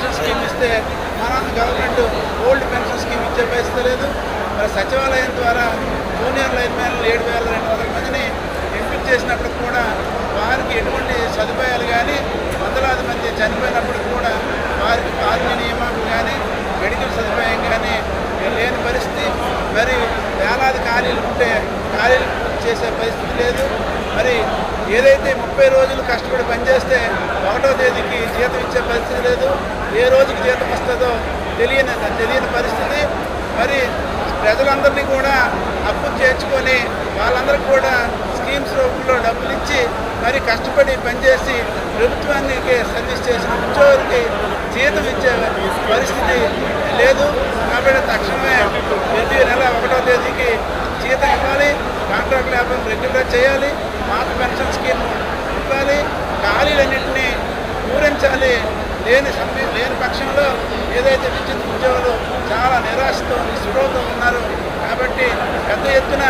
Pension scheme ఇస్తే మన government old pension scheme ఇచ్చే పరిస్థితి లేదు. మరి సచివాలయం ద్వారా జూనియర్ లైన్ మ్యాన్ ఏడు వేల రెండు వందల మందిని ఎంపిక చేసినప్పుడు కూడా వారికి ఎటువంటి సదుపాయాలు కానీ వందలాది మంది చనిపోయినప్పుడు కూడా వారికి ఆత్మ నియమాలు కానీ మెడికల్ సదుపాయం కానీ లేని పరిస్థితి. మరి వేలాది ఖాళీలు ఉంటే ఖాళీలు చేసే పరిస్థితి లేదు. మరి ఏదైతే ముప్పై రోజులు కష్టపడి పనిచేస్తే ఒకటో తేదీకి జీతం ఇచ్చే పరిస్థితి లేదు. ఏ రోజుకి జీతం వస్తుందో తెలియని తెలియని పరిస్థితి. మరి ప్రజలందరినీ కూడా అప్పు చేర్చుకొని వాళ్ళందరికీ కూడా స్కీమ్స్ రూపంలో డబ్బులు ఇచ్చి మరి కష్టపడి పనిచేసి ప్రభుత్వానికి సర్వీస్ చేసిన ఉద్యోగులకి జీతం ఇచ్చే పరిస్థితి లేదు. కాబట్టి తక్షణమే ప్రతి నెల ఒకటో తేదీకి జీతం ఇవ్వాలి. కాంట్రాక్ట్ లేబర్ రెగ్యులర్ చేయాలి. మాత పెన్షన్ స్కీమ్ ఇవ్వాలి ఖాళీలన్నింటినీ పూరించాలి. లేని సమయం లేని పక్షంలో ఏదైతే విద్యుత్ ఉద్యోగులు చాలా నిరాశతో నిస్పృహతో ఉన్నారు కాబట్టి పెద్ద ఎత్తున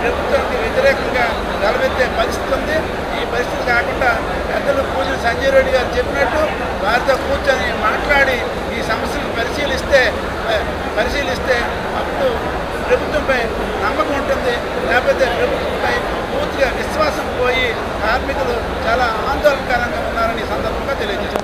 ప్రభుత్వానికి వ్యతిరేకంగా తలవెత్తే పరిస్థితి ఉంది. ఈ పరిస్థితి కాకుండా పెద్దలు పూజలు సంజయ్ రెడ్డి గారు చెప్పినట్టు వారితో కూర్చొని మాట్లాడి ఈ సమస్యను పరిశీలిస్తే పరిశీలిస్తే అప్పుడు ప్రభుత్వంపై నమ్మకం ఉంటుంది. లేకపోతే ప్రభుత్వంపై పూర్తిగా విశ్వాసం పోయి కార్మికులు చాలా ఆందోళనకరంగా ఉన్నారని సందర్భంగా తెలియచింది